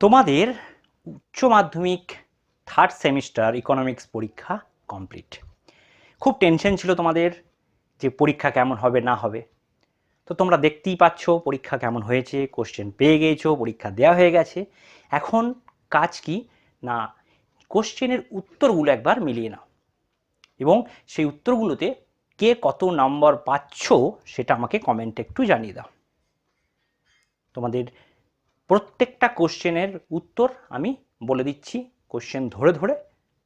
তোমাদের উচ্চ মাধ্যমিক থার্ড সেমিস্টার ইকোনমিক্স পরীক্ষা কমপ্লিট খুব টেনশন ছিল তোমাদের যে পরীক্ষা কেমন হবে, না হবে। তো তোমরা দেখতেই পাচ্ছ পরীক্ষা কেমন হয়েছে কোশ্চেন পেয়ে গিয়েছো, পরীক্ষা দেওয়া হয়ে গেছে। এখন কাজ কি? না কোশ্চেনের উত্তরগুলো একবার মিলিয়ে নাও। এবং সেই উত্তরগুলোতে কে কত নম্বর পাচ্ছ সেটা আমাকে কমেন্টে একটু জানিয়ে দাও। তোমাদের প্রত্যেকটা কোশ্চেনের উত্তর আমি বলে দিচ্ছি, কোশ্চেন ধরে ধরে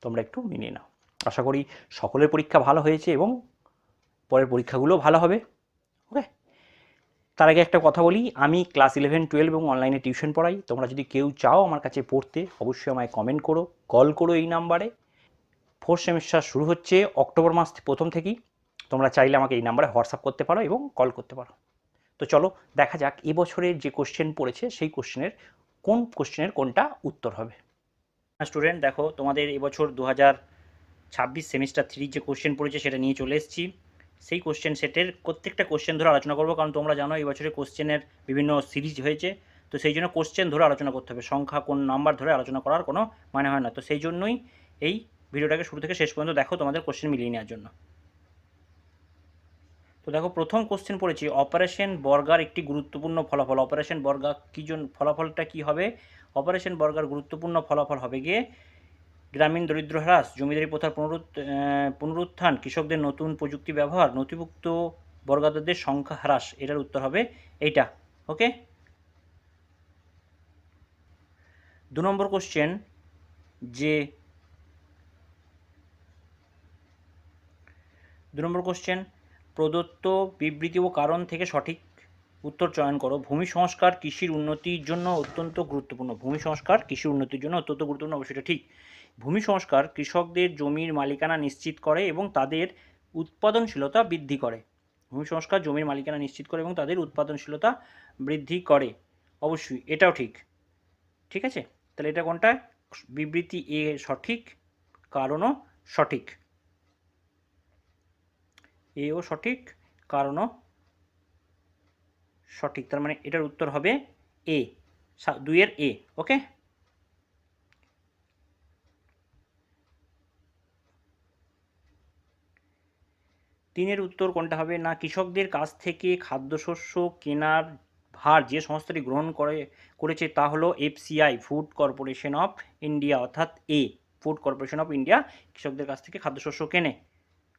তোমরা একটু মিলিয়ে নাও। আশা করি সকলের পরীক্ষা ভালো হয়েছে এবং পরের পরীক্ষাগুলো ভালো হবে। ওকে? তার আগে একটা কথা বলি, আমি ক্লাস ইলেভেন টুয়েলভ এবং অনলাইনে টিউশন পড়াই। তোমরা যদি কেউ চাও আমার কাছে পড়তে, অবশ্যই আমায় কমেন্ট করো কল করো এই নাম্বারে ফোর্থ সেমিস্টার শুরু হচ্ছে অক্টোবর মাস প্রথম থেকেই। তোমরা চাইলে আমাকে এই নাম্বারে হোয়াটসঅ্যাপ করতে পারো এবং কল করতে পারো। তো চলো দেখা যাক এবছরের যে কোশ্চেন পড়েছে, সেই কোশ্চেনের কোন কোশ্চেনের কোনটা উত্তর হবে। স্টুডেন্ট দেখো তোমাদের এবছর দু হাজার ছাব্বিশ সেমিস্টার থ্রি যে কোশ্চেন পড়েছে সেটা নিয়ে চলে এসেছি। সেই কোশ্চেন সেটের প্রত্যেকটা কোশ্চেন ধরে আলোচনা করব, কারণ তোমরা জানো এই বছরে কোশ্চেনের বিভিন্ন সিরিজ হয়েছে। তো সেই জন্য কোশ্চেন ধরে আলোচনা করতে হবে, সংখ্যা, কোন নাম্বার ধরে আলোচনা করার কোনো মানে হয় না। তো সেই জন্যই এই ভিডিওটাকে শুরু থেকে শেষ পর্যন্ত দেখো তোমাদের কোশ্চেন মিলিয়ে নেওয়ার জন্য। তো দেখো প্রথম কোশ্চেন পড়েছি অপারেশন বর্গার একটি গুরুত্বপূর্ণ ফলাফল। অপারেশন বর্গা কী জন্য ফলাফলটা কি হবে? অপারেশন বর্গার গুরুত্বপূর্ণ ফলাফল হবে গিয়ে গ্রামীণ দরিদ্র হ্রাস জমিদারি প্রথার পুনরুৎ আহ, পুনরুত্থান কৃষকদের নতুন প্রযুক্তি ব্যবহার নথিভুক্ত বর্গাদারদের সংখ্যা হ্রাস এটার উত্তর হবে এইটা ওকে দু নম্বর কোশ্চেন যে দু নম্বর কোশ্চেন প্রদত্ত বিবৃতি ও কারণ থেকে সঠিক উত্তর চয়ন করো। ভূমি সংস্কার কৃষির উন্নতির জন্য অত্যন্ত গুরুত্বপূর্ণ। ভূমি সংস্কার কৃষির উন্নতির জন্য অত্যন্ত গুরুত্বপূর্ণ, অবশ্যই ঠিক। ভূমি সংস্কার কৃষকদের জমির মালিকানা নিশ্চিত করে এবং তাদের উৎপাদনশীলতা বৃদ্ধি করে। ভূমি সংস্কার জমির মালিকানা নিশ্চিত করে এবং তাদের উৎপাদনশীলতা বৃদ্ধি করে। অবশ্যই, এটাও ঠিক। ঠিক আছে? তাহলে এটা কোনটা? বিবৃতি এ সঠিক, কারণও সঠিক। এও সঠিক, কারণও সঠিক। তার মানে এটার উত্তর হবে এ দুইয়ের এ ওকে তিনের উত্তর কোনটা হবে? না, কৃষকদের কাছ থেকে খাদ্যশস্য কেনার ভার যে সংস্থাটি গ্রহণ করে, করেছে তা হলো FCI food corporation of India অর্থাৎ এ ফুড কর্পোরেশন অফ ইন্ডিয়া কৃষকদের কাছ থেকে খাদ্যশস্য কেনে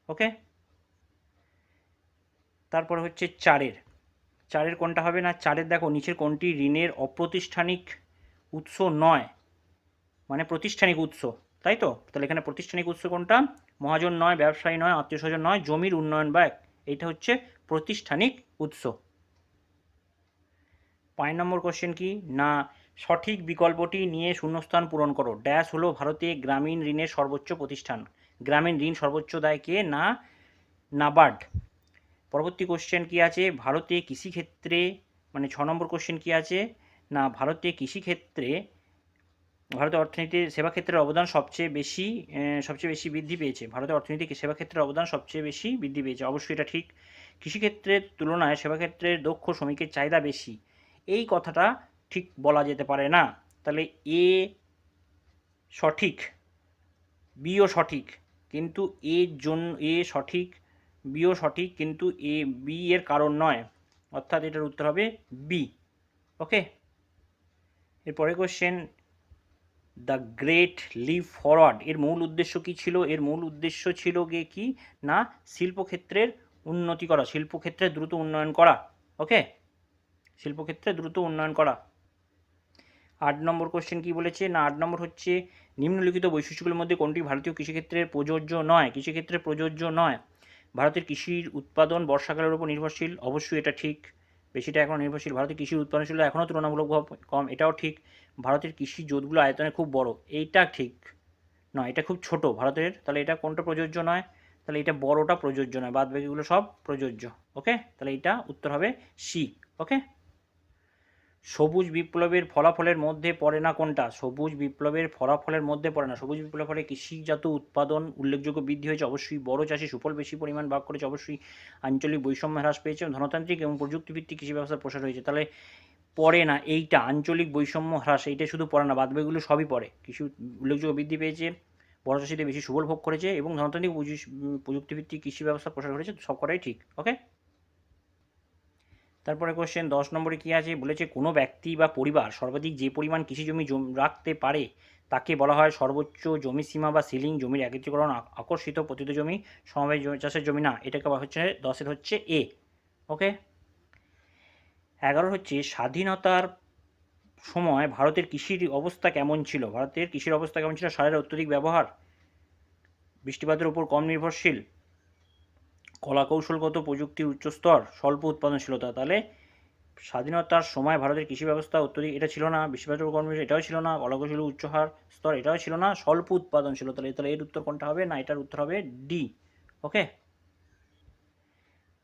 ওকে তারপর হচ্ছে চারের। চারের কোনটা হবে না? চারের দেখো, নিচের কোনটি ঋণের অপ্রতিষ্ঠানিক উৎস নয়। মানে প্রতিষ্ঠানিক উৎস, তাই তো? তাহলে এখানে প্রতিষ্ঠানিক উৎস কোনটা? মহাজন নয়, ব্যবসায়ী নয়, আত্মীয় স্বজন নয়, জমির উন্নয়ন ব্যয় এইটা হচ্ছে প্রতিষ্ঠানিক উৎস। পাঁচ নম্বর কোশ্চেন কি? না, সঠিক বিকল্পটি নিয়ে শূন্যস্থান পূরণ করো। ড্যাশ হলো ভারতে গ্রামীণ ঋণের সর্বোচ্চ প্রতিষ্ঠান। গ্রামীণ ঋণ সর্বোচ্চ দেয় কে? না, নাবার্ড। পরবর্তী কোশ্চেন কি আছে? ভারতে কৃষিক্ষেত্রে মানে ছ নম্বর কোশ্চেন কি আছে? না, ভারতে কৃষিক্ষেত্রে ভারতের অর্থনীতির সেবা ক্ষেত্রের অবদান সবচেয়ে বেশি সবচেয়ে বেশি বৃদ্ধি পেয়েছে। ভারতের অর্থনৈতিক সেবা ক্ষেত্রের অবদান সবচেয়ে বেশি বৃদ্ধি পেয়েছে। অবশ্যই এটা ঠিক। কৃষিক্ষেত্রের তুলনায় সেবা ক্ষেত্রের দক্ষ শ্রমিকের চাহিদা বেশি। এই কথাটা ঠিক বলা যেতে পারে না। তাহলে এ সঠিক বিও সঠিক। কিন্তু এর জন্য, এ সঠিক বিও সঠিক, কিন্তু এ, বি এর কারণ নয়। অর্থাৎ এটার উত্তর হবে বি ওকে এরপরে question the great leap forward এর মূল উদ্দেশ্য কি ছিল? এর মূল উদ্দেশ্য ছিল গিয়ে কি? না, শিল্পক্ষেত্রের উন্নতি করা, শিল্পক্ষেত্রে দ্রুত উন্নয়ন করা। ওকে শিল্পক্ষেত্রে দ্রুত উন্নয়ন করা। আট নম্বর কোশ্চেন কি বলেছে? না, আট নম্বর হচ্ছে, নিম্নলিখিত বৈশিষ্ট্যগুলোর মধ্যে কোনটি ভারতীয় কৃষিক্ষেত্রে প্রযোজ্য নয়? কৃষিক্ষেত্রে প্রযোজ্য নয়। ভারতের কৃষির উৎপাদন বর্ষাকালের উপর নির্ভরশীল, অবশ্যই এটা ঠিক। বেশিটা এখন নির্ভরশীল। ভারতের কৃষির উৎপাদনশীলতা এখনও তুলনামূলকভাবে কম, এটাও ঠিক। ভারতের কৃষি জোটগুলো আয়তনে খুব বড়, এইটা ঠিক নয়, এটা খুব ছোট। ভারতের, তাহলে এটা কোনটা প্রযোজ্য নয়? তাহলে এটা বড়টা প্রযোজ্য নয় বাদ বাকিগুলো সব প্রযোজ্য, ওকে? তাহলে এটা উত্তর হবে সি, ওকে? সবুজ বিপ্লবের ফলাফলের মধ্যে পড়ে না কোনটা? সবুজ বিপ্লবের ফলাফলের মধ্যে পড়ে না। সবুজ বিপ্লবের ফলে কৃষিজাত উৎপাদন উল্লেখযোগ্য বৃদ্ধি হয়েছে। অবশ্যই বড় চাষি সুফল বেশি পরিমাণ ভাগ করেছে। অবশ্যই আঞ্চলিক বৈষম্য হ্রাস পেয়েছে। ধনতান্ত্রিক এবং প্রযুক্তিভিত্তিক কৃষি ব্যবস্থার প্রসার হয়েছে। তাহলে পড়ে না এইটা, আঞ্চলিক বৈষম্য হ্রাস, এইটা শুধু পড়ে না, বাদবাকিগুলো সবই পড়ে। কৃষি উল্লেখযোগ্য বৃদ্ধি পেয়েছে। বড় চাষিতে বেশি সুফল ভোগ করেছে এবং ধনতান্ত্রিক প্রযুক্তিভিত্তিক কৃষি ব্যবস্থা প্রসার করেছে সব কটাই ঠিক ওকে তারপরে কোশ্চেন দশ নম্বরে কী আছে? বলেছে, কোনো ব্যক্তি বা পরিবার সর্বাধিক যে পরিমাণ কৃষি জমি রাখতে পারে, তাকে বলা হয় সর্বোচ্চ জমি সীমা বা সিলিং জমির একত্রীকরণ আকর্ষিত পতিত জমি, সমবায় চাষের জমি না। এটাকে বলা হচ্ছে, দশের হচ্ছে এ ওকে এগারো হচ্ছে, স্বাধীনতার সময় ভারতের কৃষির অবস্থা কেমন ছিল? ভারতের কৃষির অবস্থা কেমন ছিল? সারের অত্যধিক ব্যবহার? বৃষ্টিপাতের উপর কম নির্ভরশীল? কলা কৌশলগত প্রযুক্তির উচ্চ স্তর স্বল্প উৎপাদনশীলতা, তাহলে স্বাধীনতার সময় ভারতের কৃষি ব্যবস্থা অত্যধিক এটা ছিল না কম নির্ভরশীল এটাও ছিল না কলা কৌশল উচ্চ হার স্তর এটাও ছিল না, স্বল্প উৎপাদনশীলতা, তাহলে তাহলে এর উত্তর কোনটা হবে? না, এটার উত্তর হবে ডি ওকে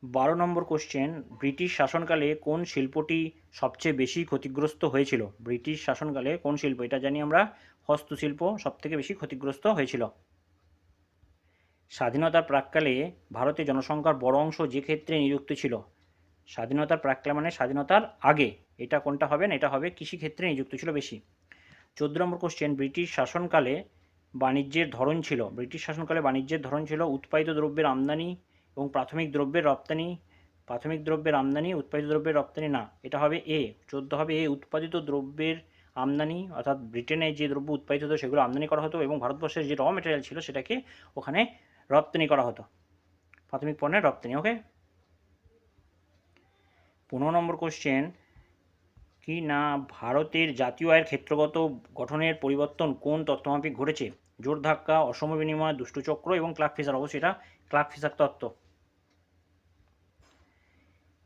বারো নম্বর কোশ্চেন ব্রিটিশ শাসনকালে কোন শিল্পটি সবচেয়ে বেশি ক্ষতিগ্রস্ত হয়েছিল? ব্রিটিশ শাসনকালে কোন শিল্প? এটা জানি আমরা, হস্তশিল্প সবথেকে বেশি ক্ষতিগ্রস্ত হয়েছিল। স্বাধীনতার প্রাককালে ভারতের জনসংখ্যার বড় অংশ যে ক্ষেত্রে নিযুক্ত ছিল, স্বাধীনতার প্রাককালে মানে স্বাধীনতার আগে এটা কোনটা হবে না, এটা হবে কৃষিক্ষেত্রে নিযুক্ত ছিল বেশি। চোদ্দ নম্বর কোশ্চেন ব্রিটিশ শাসনকালে বাণিজ্যের ধরন ছিল, ব্রিটিশ শাসনকালে বাণিজ্যের ধরন ছিল উৎপাদিত দ্রব্যের আমদানি এবং প্রাথমিক দ্রব্যের রপ্তানি, প্রাথমিক দ্রব্যের আমদানি, উৎপাদিত দ্রব্যের রপ্তানি না, এটা হবে এ চোদ্দ হবে এ উৎপাদিত দ্রব্যের আমদানি, অর্থাৎ ব্রিটেনে যে দ্রব্য উৎপাদিত হতো সেগুলো আমদানি করা হতো এবং ভারতবর্ষের যে র মেটেরিয়াল ছিল সেটাকে ওখানে রপ্তানি করা হতো। প্রাথমিক পণ্যের রপ্তানি ওকে পনেরো নম্বর কোশ্চেন কি না ভারতের জাতীয় আয়ের ক্ষেত্রগত গঠনের পরিবর্তন কোন তত্ত্বমাফিক ঘটেছে? জোর ধাক্কা, অসম বিনিময়, দুষ্টচক্র এবং ক্লাব ফিসার অবশ্যই এটা ক্লাব ফিসার তত্ত্ব।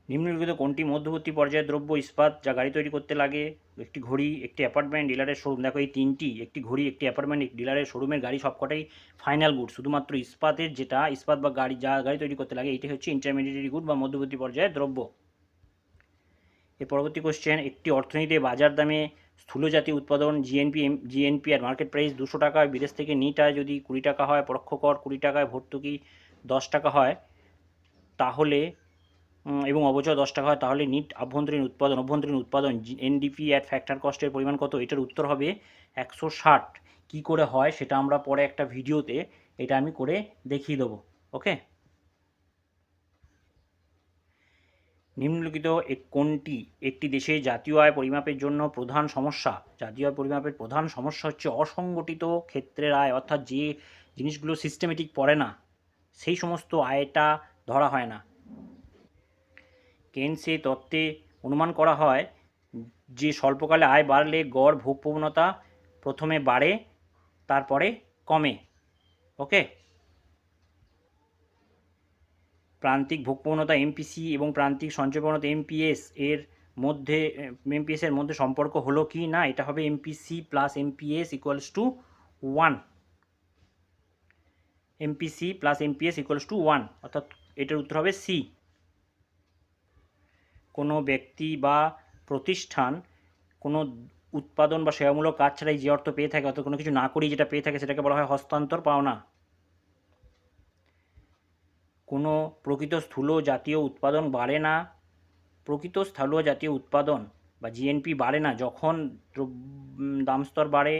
নিম্নলিখিত কোনটি মধ্যবর্তী পর্যায়ের দ্রব্য, ইস্পাত যা গাড়ি তৈরি করতে লাগে? একটি ঘড়ি, একটি অ্যাপার্টমেন্ট, ডিলারের শোরুম। দেখো, এই তিনটি, একটি ঘড়ি, একটি অ্যাপার্টমেন্ট ডিলারের শোরুমের গাড়ি সবকটাই ফাইনাল গুড শুধুমাত্র ইস্পাতের যেটা, ইস্পাত বা গাড়ি, যা গাড়ি তৈরি করতে লাগে এটি হচ্ছে ইন্টারমিডিয়েট গুড বা মধ্যবর্তী পর্যায়ের দ্রব্য। এর পরবর্তী কোশ্চেন একটি অর্থনীতিতে বাজার দামে স্থূল জাতীয় উৎপাদন জিএনপি জিএনপি আর মার্কেট প্রাইস দুশো টাকা, বিদেশ থেকে নিট যদি কুড়ি টাকা হয়, পরোক্ষ কর কুড়ি টাকায় ভর্তুকি দশ টাকা হয়, তাহলে এবং অবচয় দশ টাকা হয়, তাহলে নিট আভ্যন্তরীণ উৎপাদন, অভ্যন্তরীণ উৎপাদন এনডিপি অ্যাট ফ্যাক্টর কস্টের পরিমাণ কত? এটার উত্তর হবে একশো ষাট। কী করে হয় সেটা আমরা পরে একটা ভিডিওতে এটা আমি করে দেখিয়ে দেবো, ওকে? নিম্নলিখিত কোনটি? একটি দেশে জাতীয় আয় পরিমাপের জন্য প্রধান সমস্যা। জাতীয় আয় পরিমাপের প্রধান সমস্যা হচ্ছে অসংগঠিত ক্ষেত্রের আয়, অর্থাৎ যে জিনিসগুলো সিস্টেমেটিক পড়ে না, সেই সমস্ত আয়টা ধরা হয় না। কেনসে তত্ত্বে অনুমান করা হয় যে স্বল্পকালে আয় বাড়লে গড় ভোগ প্রবণতা প্রথমে বাড়ে, তারপরে কমে। ওকে প্রান্তিক ভোগ প্রবণতা এমপিসি এবং প্রান্তিক সঞ্চয় প্রবণতা এমপিএস এর মধ্যে এমপিএস এর মধ্যে সম্পর্ক হলো কি না? এটা হবে MPC plus MPS equals to one MPC plus MPS equals to one অর্থাৎ এটার উত্তর হবে সি কোনো ব্যক্তি বা প্রতিষ্ঠান কোনো উৎপাদন বা সেবামূলক কাজ ছাড়াই যে অর্থ পেয়ে থাকে অর্থাৎ কোনো কিছু না করেই যেটা পেয়ে থাকে সেটাকে বলা হয় হস্তান্তর পাওনা। কোনো প্রকৃত স্থূল জাতীয় উৎপাদন বাড়ে না। প্রকৃত স্থূল জাতীয় উৎপাদন বা জিএনপি বাড়ে না। যখন দামস্তর বাড়ে,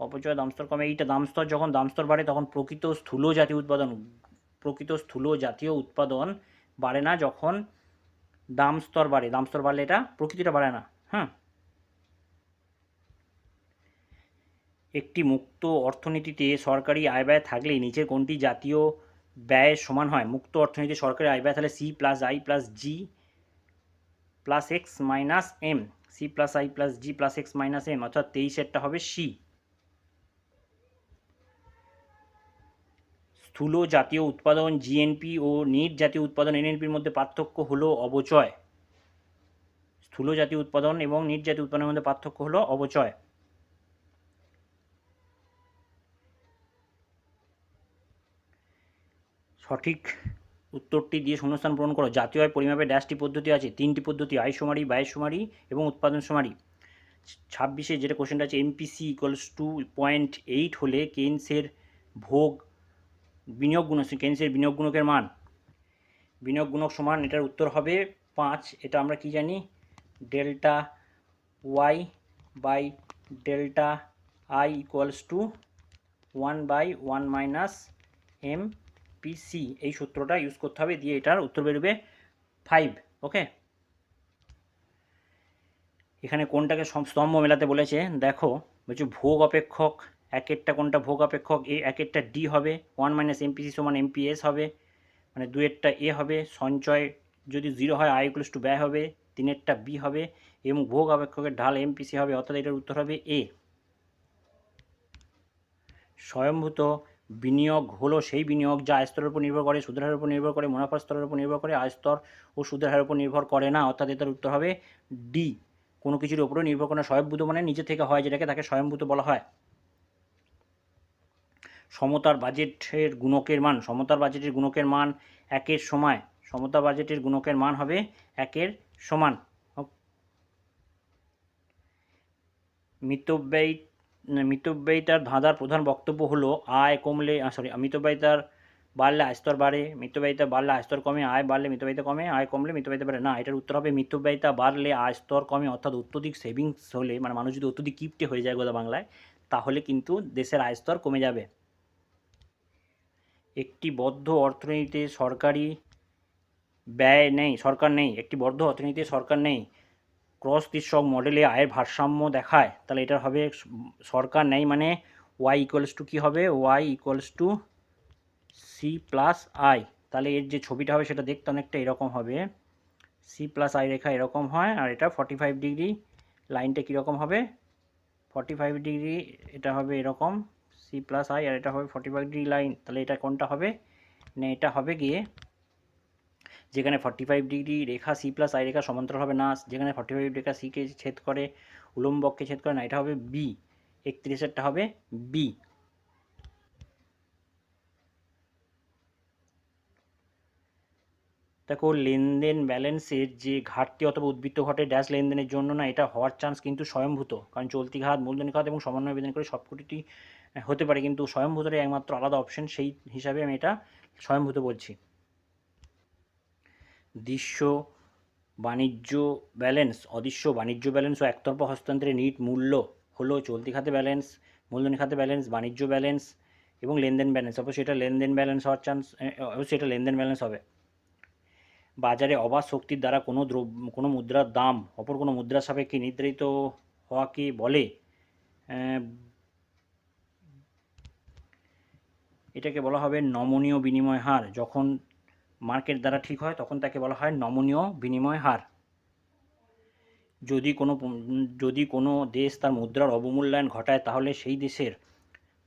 অপচয় দামস্তর কমে, এইটা দামস্তর যখন দামস্তর বাড়ে তখন প্রকৃত স্থূল জাতীয় উৎপাদন, প্রকৃত স্থূল জাতীয় উৎপাদন বাড়ে না। যখন দাম স্তর বাড়ে, দাম স্তর বাড়লে এটা প্রকৃতিটা বাড়ে না হ্যাঁ? একটি মুক্ত অর্থনীতিতে সরকারি আয় ব্যয় থাকলে নিচের কোনটি জাতীয় ব্যয়ের সমান হয়? মুক্ত অর্থনীতিতে সরকারি আয় ব্যয় তাহলে C plus I plus G plus X minus M C plus I plus G plus X minus M অর্থাৎ তেইশেরটা হবে সি স্থূল জাতীয় উৎপাদন জিএনপি ও নিট জাতীয় উৎপাদন এনএনপির মধ্যে পার্থক্য হলো অবচয়। স্থূল জাতীয় উৎপাদন এবং নিট জাতীয় উৎপাদনের মধ্যে পার্থক্য হলো অবচয়। সঠিক উত্তরটি দিয়ে শূন্যস্থান পূরণ করো। জাতীয় আয় পরিমাপের ড্যাশটি পদ্ধতি আছে। তিনটি পদ্ধতি, আয় সুমারি, ব্যয় সুমারি এবং উৎপাদন সুমারি। ছাব্বিশে যেটা কোশ্চেনটা আছে MPC equals to point eight হলে কেন্সের ভোগ বিনিয়োগ গুণক কেন্সের বিনিয়োগ গুণকের মান। বিনিয়োগ গুণক সমান, এটার উত্তর হবে পাঁচ। এটা আমরা কি জানি? Delta Y by delta I equals to one by one minus M PC এই সূত্রটা ইউজ করতে হবে, দিয়ে এটার উত্তর বেরোবে ফাইভ, ওকে? এখানে কোনটাকে স্তম্ভ মেলাতে বলেছে? দেখো, বলছে ভোগ অপেক্ষক একেরটা কোনটা ভোগ অপেক্ষক এ একেরটা ডি হবে, ওয়ান মাইনাস এমপিসি সমান এমপিএস হবে মানে দুয়েরটা এ হবে, সঞ্চয় যদি জিরো হয়, আই ইকুয়ালস টু ব্যয় হবে তিনেরটা বি হবে, এবং ভোগ অপেক্ষকের ঢাল এমপিসি হবে, অর্থাৎ এটার উত্তর হবে এ। স্বয়ংভূত বিনিয়োগ হলো সেই বিনিয়োগ যা আয়স্তরের উপর নির্ভর করে, সুদের হারের উপর নির্ভর করে, মুনাফার স্তরের উপর নির্ভর করে আয়স্তর ও সুদের হারের উপর নির্ভর করে না, অর্থাৎ এটার উত্তর হবে ডি। কোনো কিছুর উপরেও নির্ভর করে না স্বয়ংভূত মানে নিজে থেকে হয় যেটাকে তাকে স্বয়ংভূত বলা হয়। সমতার বাজেটের গুণকের মান, সমতার বাজেটের গুণকের মান একের সময় সমতা বাজেটের গুণকের মান হবে একের সমান। মিতব্যয়ী মিতব্যয়িতার ধাঁধার প্রধান বক্তব্য হলো আয় কমলে সরি মিতব্যয়িতার বাড়লে আয়স্তর বাড়ে, মিতব্যয়িতা বাড়লে আয়স্তর কমে, আয় বাড়লে মিতব্যয়িতা কমে, আয় কমলে মিতব্যয়িতা বাড়ে। না, এটার উত্তর হবে মিতব্যয়িতা বাড়লে আয়স্তর কমে, অর্থাৎ অত্যধিক সেভিংস হলে মানে মানুষ যদি অত্যধিক কিপটে হয়ে যায় গোদা বাংলায়, তাহলে কিন্তু দেশের আয়স্তর কমে যাবে। একটি বদ্ধ অর্থনীতিতে সরকারি ব্যয় নেই, সরকার নেই, একটি বদ্ধ অর্থনীতিতে সরকার নেই। ক্রস তির্যক মডেলে আয়ের ভারসাম্য দেখায়। তাহলে এটা হবে সরকার নেই মানে ওয়াই ইকুয়ালস টু কী হবে? Y equals to C plus I তাহলে এর যে ছবিটা হবে সেটা দেখতে অনেকটা এরকম হবে। সি প্লাস আই রেখা এরকম হয় আর এটা ফর্টি ফাইভ ডিগ্রি লাইনটা কীরকম হবে? ফর্টি ফাইভ ডিগ্রি এটা হবে এরকম। সি প্লাস আই আর এটা হবে ফর্টি ফাইভ ডিগ্রি লাইন তাহলে এটা কোনটা হবে? না, এটা হবে গিয়ে যেখানে ফর্টি ফাইভ ডিগ্রি রেখা সি প্লাস আই রেখা সমান্তরাল হবে না, যেখানে ফর্টি ফাইভ রেখা সিকে ছেদ করে, উলম্বককে ছেদ করে না, এটা হবে বি একত্রিশেরটা হবে বি দেখো, লেনদেন ব্যালেন্সের যে ঘাটতি অথবা উদ্বৃত্ত ঘটে ড্যাশ লেনদেনের জন্য না, এটা হওয়ার চান্স কিন্তু স্বয়ংভূত। কারণ চলতি ঘাত, মূলধনী খাত এবং সমন্বয় বেদন করে সবকটি হতে পারে, কিন্তু স্বয়ংভূতের একমাত্র আলাদা অপশন সেই হিসাবে আমি এটা স্বয়ংভূত বলছি। দৃশ্য, বাণিজ্য ব্যালেন্স অদৃশ্য, বাণিজ্য ব্যালেন্স ও একতরফা হস্তান্তরের নিট মূল্য হলো চলতি খাতে ব্যালেন্স মূলধনী খাতে ব্যালেন্স বাণিজ্য ব্যালেন্স এবং লেনদেন ব্যালেন্স অবশ্যই এটা লেনদেন ব্যালেন্স হওয়ার চান্স অবশ্যই এটা লেনদেন ব্যালেন্স হবে। বাজারে অবাধ শক্তির দ্বারা কোনো দ্রব্য কোনো মুদ্রার দাম, অপর কোনো মুদ্রার সাপেক্ষে নির্ধারিত হওয়াকে বলে? এটাকে বলা হবে নমনীয় বিনিময় হার। যখন মার্কেট দ্বারা ঠিক হয়, তখন তাকে বলা হয় নমনীয় বিনিময় হার। যদি কোনো যদি কোনো দেশ তার মুদ্রার অবমূল্যায়ন ঘটায়, তাহলে সেই দেশের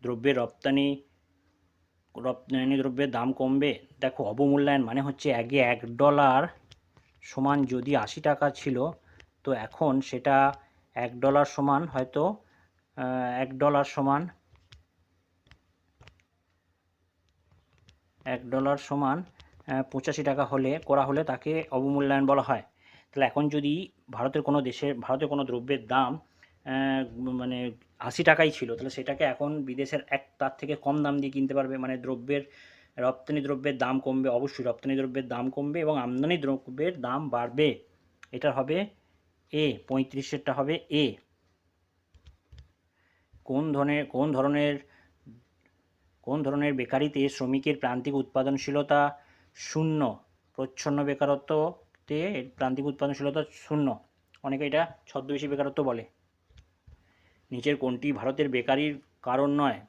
দ্রব্যের রপ্তানি রপ্তানি দ্রব্যের দাম কমবে। দেখো, অবমূল্যায়ন মানে হচ্ছে আগে এক ডলার সমান যদি আশি টাকা ছিল, তো এখন সেটা এক ডলার সমান হয়তো এক ডলার সমান এক ডলার সমান পঁচাশি টাকা হলে, করা হলে তাকে অবমূল্যায়ন বলা হয়। তাহলে এখন যদি ভারতের কোনো দেশের, ভারতের কোনো দ্রব্যের দাম মানে আশি টাকাই ছিল, তাহলে সেটাকে এখন বিদেশের এক, তার থেকে কম দাম দিয়ে কিনতে পারবে। মানে দ্রব্যের, রপ্তানি দ্রব্যের দাম কমবে, অবশ্যই রপ্তানি দ্রব্যের দাম কমবে এবং আমদানি দ্রব্যের দাম বাড়বে। এটা হবে এ পঁয়ত্রিশেরটা হবে এ কোন ধরনের কোন ধরনের কোন ধরনের বেকারিতে শ্রমিকের প্রান্তিক উৎপাদনশীলতা শূন্য? প্রচ্ছন্ন বেকারত্বতে প্রান্তিক উৎপাদনশীলতা শূন্য। অনেকে এটা ছদ্মবেশী বেকারত্ব বলে। নিচের কোনটি ভারতের বেকারির কারণ নয়?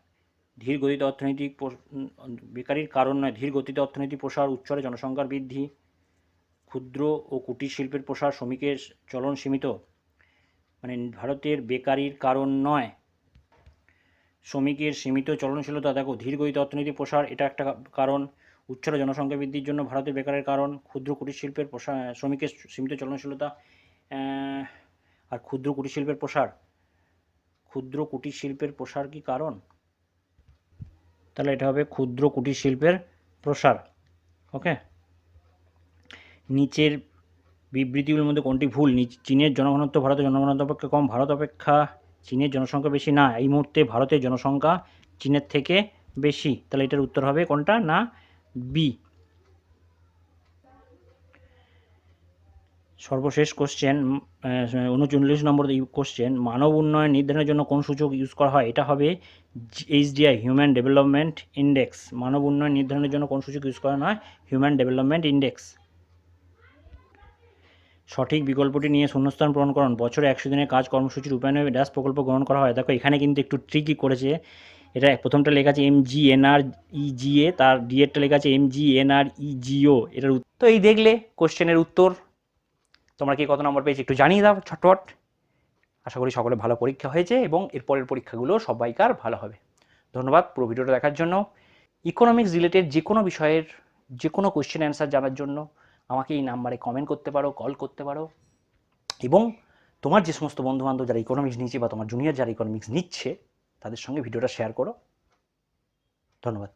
ধীর গতিতে অর্থনৈতিক বেকারির কারণ নয়। ধীর গতিতে অর্থনৈতিক প্রসার, উচ্চরে জনসংখ্যার বৃদ্ধি, ক্ষুদ্র ও কুটির শিল্পের প্রসার, শ্রমিকের চলন সীমিত। মানে ভারতের বেকারির কারণ নয়। শ্রমিকের সীমিত চলনশীলতা, দেখো ধীর গতিতে অর্থনৈতিক প্রসার, এটা একটা কারণ। উচ্চরে জনসংখ্যা বৃদ্ধির জন্য ভারতের বেকারের কারণ, ক্ষুদ্র কুটির শিল্পের প্রসার শ্রমিকের সীমিত চলনশীলতা আর ক্ষুদ্র কুটির শিল্পের প্রসার। ক্ষুদ্র কুটির শিল্পের প্রসার কি কারণ? তাহলে এটা হবে ক্ষুদ্র কুটির শিল্পের প্রসার। ওকে নিচের বিবৃতিগুলোর মধ্যে কোনটি ভুল? চীনের জনঘনত্ব, ভারতের জনঘনত্ব অপেক্ষা কম। ভারত অপেক্ষা চীনের জনসংখ্যা বেশি? না, এই মুহূর্তে ভারতের জনসংখ্যা চীনের থেকে বেশি। তাহলে এটার উত্তর হবে কোনটা? না বি সর্বশেষ কোশ্চেন উনচল্লিশ নম্বর কোশ্চেন মানব উন্নয়ন নির্ধারণের জন্য কোন সূচক ইউজ করা হয়? এটা হবে এইচডিআই হিউম্যান ডেভেলপমেন্ট ইন্ডেক্স মানব উন্নয়ন নির্ধারণের জন্য কোন সূচক ইউজ করা হয়? হিউম্যান ডেভেলপমেন্ট ইন্ডেক্স সঠিক বিকল্পটি নিয়ে শূন্যস্থান পূরণ করুন। বছরে একশো দিনের কাজ কর্মসূচির রূপায়ণে ড্যাশ প্রকল্প গ্রহণ করা হয়। দেখো, এখানে কিন্তু একটু ট্রিকই করেছে। এটা প্রথমটা লেখা আছে এম জি এন আর ইজিএ তার ডিএডটা লেখা আছে এম জি এন আর ইজিও এটার তো এই দেখলে কোশ্চেনের উত্তর। তোমরা কি কত নম্বর পেয়েছি একটু জানিয়ে দাও ছটপট আশা করি সকলে ভালো পরীক্ষা হয়েছে এবং এরপরের পরীক্ষাগুলো সবাইকার ভালো হবে। ধন্যবাদ পুরো ভিডিওটা দেখার জন্য। ইকোনমিক্স রিলেটেড যে কোনো বিষয়ের যে কোনো কোশ্চেন অ্যান্সার জানার জন্য আমাকে এই নাম্বারে কমেন্ট করতে পারো কল করতে পারো। এবং তোমার যে সমস্ত বন্ধুবান্ধব যারা ইকোনমিক্স নিচ্ছে বা তোমার জুনিয়র যারা ইকোনমিক্স নিচ্ছে, তাদের সঙ্গে ভিডিওটা শেয়ার করো। ধন্যবাদ।